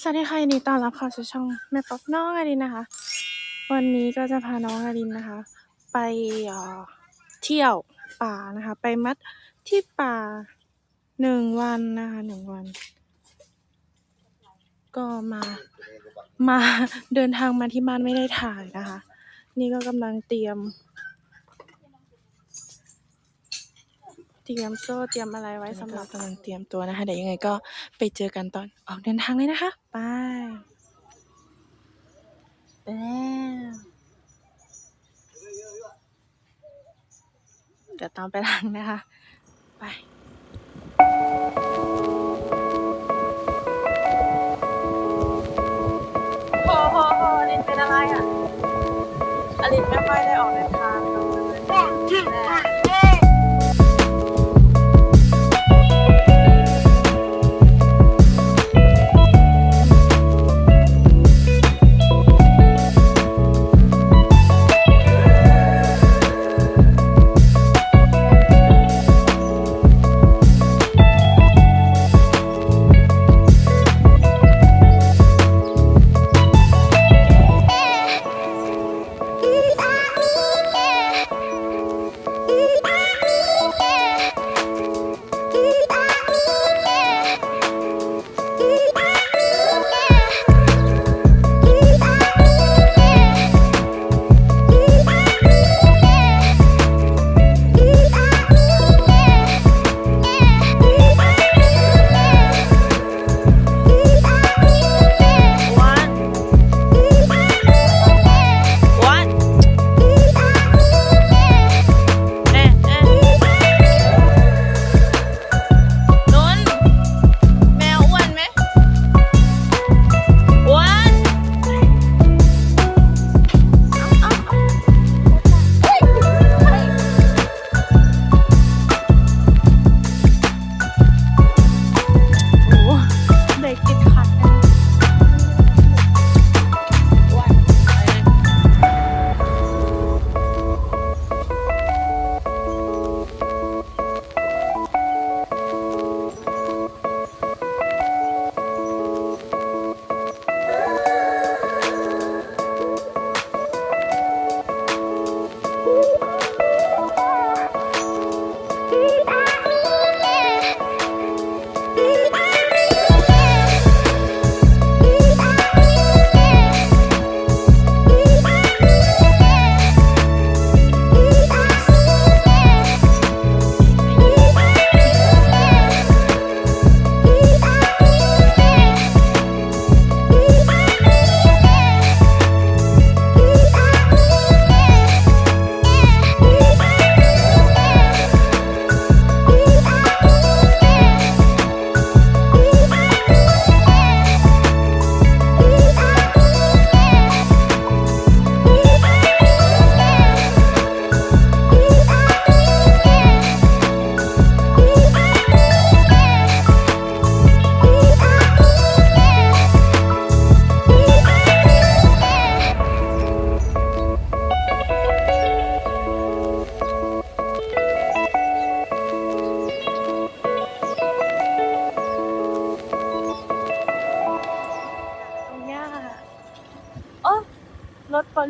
สวัสดีค่ะยินดีต้อนรับเข้าสู่ช่องแม่ป๊อปน้องอดินนะคะ วันนี้ก็จะพาน้องอดินนะคะ ไปเอ่อเที่ยวป่านะคะ ไปมัดที่ป่าหนึ่งวันนะคะหนึ่งวัน ก็มามาเดินทางมาที่บ้านไม่ได้ถ่ายนะคะ นี่ก็กำลังเตรียม ตรียมโซ่เตรียมอะไรไว้สำหรับกำลังเตรียมตัวนะคะ เดี๋ยวยังไงก็ไปเจอกันตอนออกเดินทางเลยนะคะไปไปแล้วเดี๋ยวตามไปหลังนะคะ ไปโหโหโหอลินเป็นอะไรอะอลินไม่ค่อยได้ออกเดินทา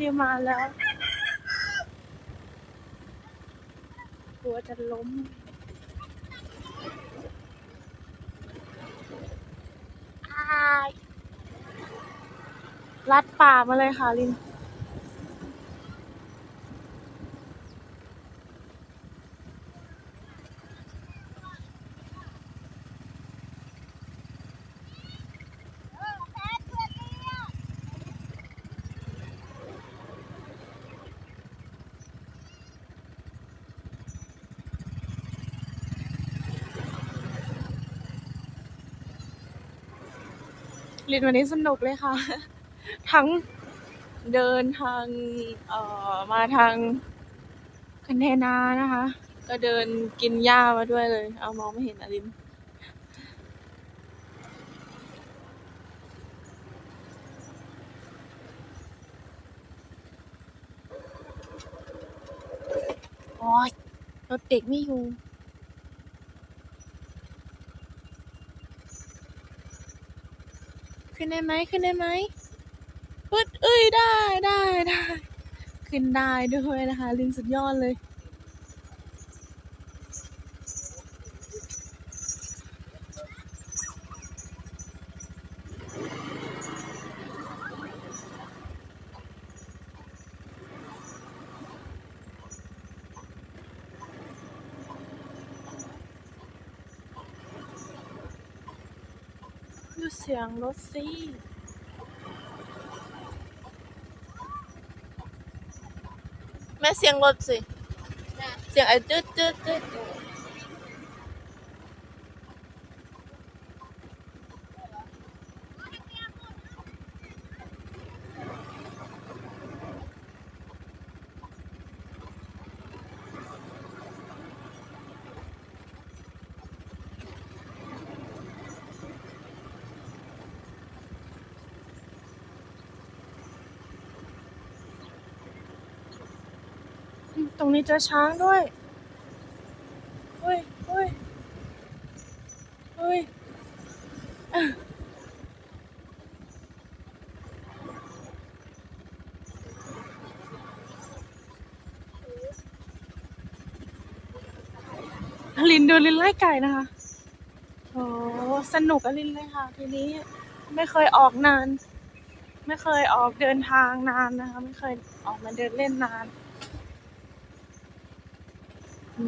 ริมาณแล้ว กลัวจะล้มอายลัดป่ามาเลยค่ะลิน ลินวันนี้สนุกเลยค่ะ ทั้งเดินทางเอ่อมาทางคันเทนานะคะ ก็เดินกินหญ้ามาด้วยเลย เอามองไม่เห็นอะลินโอ๊ยรถเด็กไม่อยู่ ขึ้นได้ไหมขึ้นได้ไหมปึ๊ดเอ้ยได้ได้ได้ ขึ้นได้ด้วยนะคะ ลิงสุดยอดเลย ดูเสียงรถสิแม่เสียงรถสิ เสียงไอ้ตืดตืดตืด รงนี้เจอช้างด้วยเฮ้ยเฮ้ยเฮ้ยอะลินดูลินไล่ไก่นะคะโอ้สนุกอะลินเลยค่ะ ทีนี้ไม่เคยออกนาน ไม่เคยออกเดินทางนานนะคะ ไม่เคยออกมาเดินเล่นนาน อื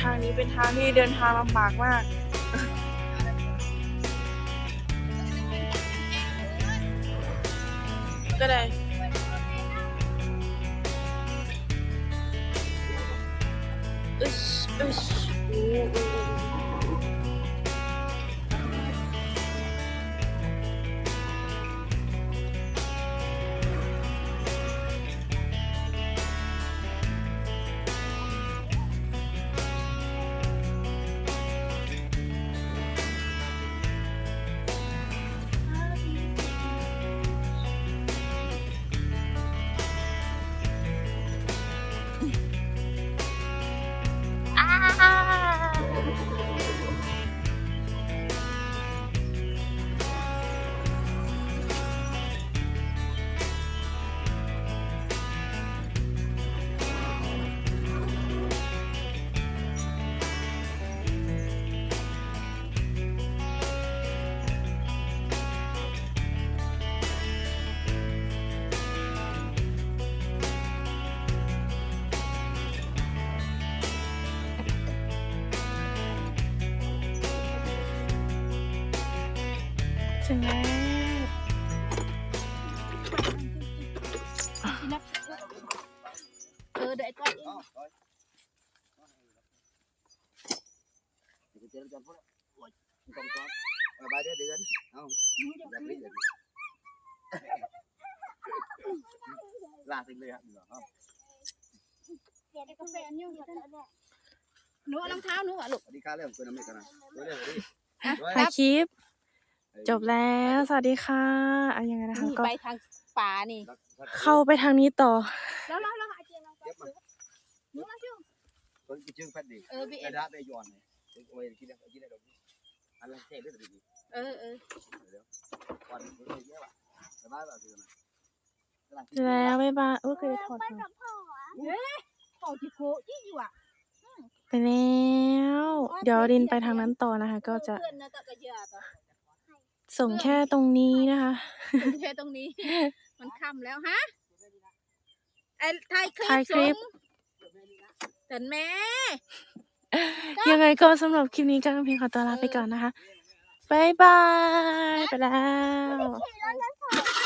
ทางนี้เป็นทางที่เดินทางลำบากมาก ก็ได้อึชอึชอู้ Ôi, không có Rồi ba đứa đi đến Không, giặc lý giặc Là tình lệ hẳn rồi không เดี๋ยวกาแฟอันนี้อยู่แถวๆเนี่ จบแล้ว สวัสดีค่ะอะยังไงนะคะนี่ก็ไปทางป่านี่ เข้าไปทางนี้ต่อ แล้วแล้วแล้วอาเจียนลองไปเก็บมาหนูมาช่วยตัวกินจึงแพทย์ดีเออบีเอ็กระดาษได้ย้อนเลยโอ้ยกินได้กินได้ดอกอันนั้นเท่ด้วยดีเออเออเดี๋ยวก่อนเดี๋ยวเยอะว่ะสบายแบบนี้นะแล้วบ๊ายบายโอ้เคยถอดมาของจิโคยี่อยู่อะไปแล้ว เดี๋ยวดินไปทางนั้นต่อนะคะ ก็จะ ส่งแค่ตรงนี้นะคะแค่ตรงนี้ มันค่ำแล้วฮะไอ้ถ่ายคลิปถ่ายคลิปส่งแต่แม่ ยังไงก็สำหรับคลิปนี้ก็เพียงขอตัวลาไปก่อนนะคะบ๊ายบาย ไปแล้วเออ